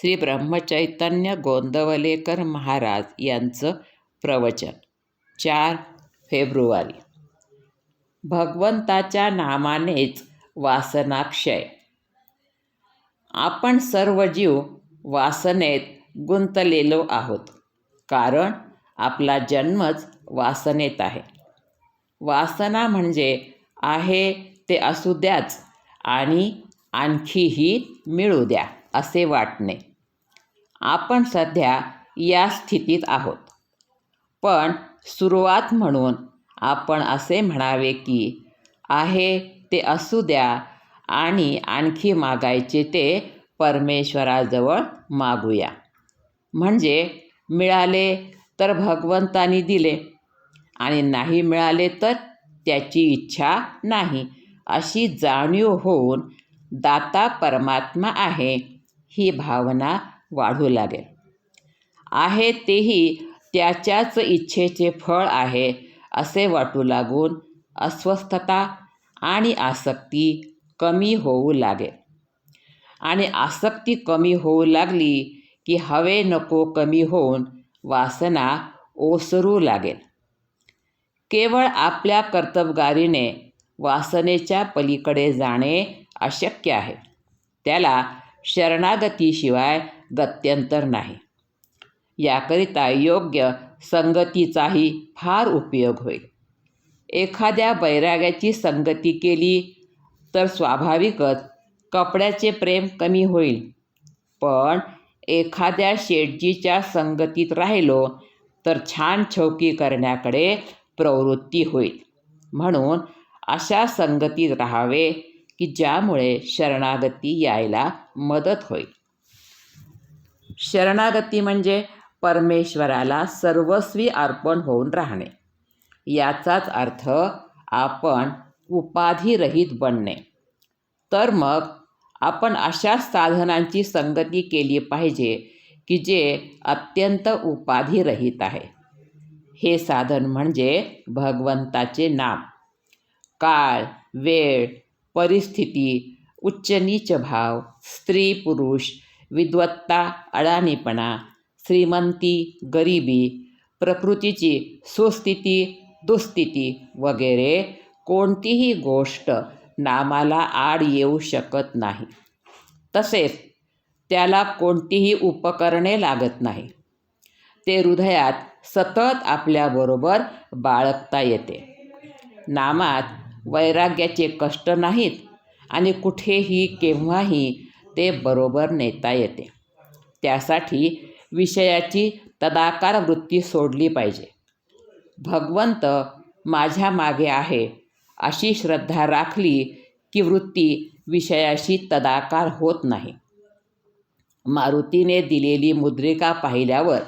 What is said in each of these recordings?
श्री ब्रह्मचैतन्य गोंदवलेकर महाराज यांचं प्रवचन. चार फेब्रुवारी. भगवंताच्या नामानेच वासनाक्षय. आपण सर्व जीव वासनेत गुंतलेलो आहोत. कारण आपला जन्मच वासनेत आहे. वासना म्हणजे आहे ते असू द्याच आणि आणखीही मिळू द्या असे वाटणे. आपण सध्या या स्थितीत आहोत. पण सुरुवात म्हणून आपण असे म्हणावे की आहे ते असू द्या आणि आणखी मागायचे ते परमेश्वराजवळ मागूया. म्हणजे मिळाले तर भगवंतानी दिले आणि नाही मिळाले तर त्याची इच्छा नाही अशी जाणीव होऊन दाता परमात्मा आहे ही भावना वाढू लागेल. आहे तेही त्याच्याच इच्छेचे फळ आहे असे वाटू लागून अस्वस्थता आणि आसक्ती कमी होऊ लागेल. आणि आसक्ती कमी होऊ लागली की हवे नको कमी होऊन वासना ओसरू लागेल. केवळ आपल्या कर्तबगारीने वासनेच्या पलीकडे जाणे अशक्य आहे. त्याला शरणागतीशिवाय गत्यंतर नाही. याकरिता योग्य संगतीचाही फार उपयोग होईल. एखाद्या बैराग्याची संगती केली तर स्वाभाविकच कपड्याचे प्रेम कमी होईल. पण एखाद्या शेटजीच्या संगतीत राहिलो तर छान छौकी करण्याकडे प्रवृत्ती होईल. म्हणून अशा संगतीत राहावे की ज्यामुळे शरणागती यायला मदत होईल. शरणागती म्हणजे परमेश्वराला सर्वस्वी अर्पण होऊन राहणे. याचाच अर्थ आपण उपाधिरहित बनणे. तर मग आपण अशा साधनांची संगती केली पाहिजे की जे अत्यंत उपाधिरहित आहे. हे साधन म्हणजे भगवंताचे नाम. काळ वेळ परिस्थिती उच्च नीच भाव स्त्री पुरुष विद्वत्ता अडाणीपणा श्रीमंती गरिबी प्रकृतीची सुस्थिती दुस्थिती वगैरे कोणतीही गोष्ट नामाला आड येऊ शकत नाही. तसेच त्याला कोणतीही उपकरणे लागत नाही. ते हृदयात सतत आपल्याबरोबर बाळगता येते. नामात वैराग्याचे कष्ट नाहीत आणि कुठेही केव्हाही ते बरोबर नेता येते. त्यासाठी विषयाची तदाकार वृत्ती सोडली पाहिजे. भगवंत माझ्या मागे आहे अशी श्रद्धा राखली की वृत्ती विषयाशी तदाकार होत नाही. मारुतीने दिलेली मुद्रिका पाहिल्यावर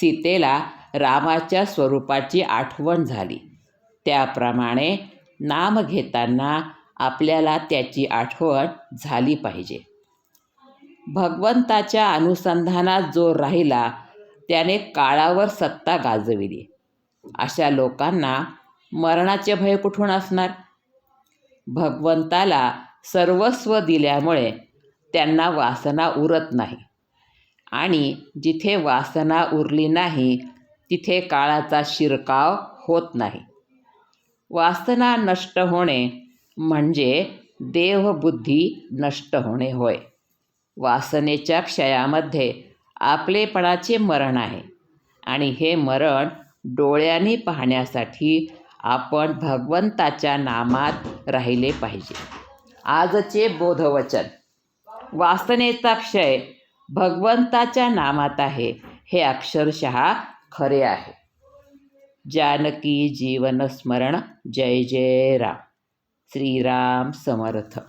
सीतेला रामाच्या स्वरूपाची आठवण झाली. त्याप्रमाणे नाम घेताना आपल्याला त्याची आठवण झाली पाहिजे. भगवंताच्या अनुसंधानात जो राहिला त्याने काळावर सत्ता गाजविली. अशा लोकांना मरणाचे भय कुठून असणार? भगवंताला सर्वस्व दिल्यामुळे त्यांना वासना उरत नाही. आणि जिथे वासना उरली नाही तिथे काळाचा शिरकाव होत नाही. वासना नष्ट होणे म्हणजे देवबुद्धी नष्ट होणे होय. वासनेच्या क्षयामध्ये आपलेपणाचे मरण आहे. आणि हे मरण डोळ्यांनी पाहण्यासाठी आपण भगवंताच्या नामात राहिले पाहिजे. आजचे बोधवचन. वासनेचा क्षय भगवंताच्या नामात आहे हे अक्षरशः खरे आहे. जानकी जीवन स्मरण जय जय राम. श्रीराम समर्थ.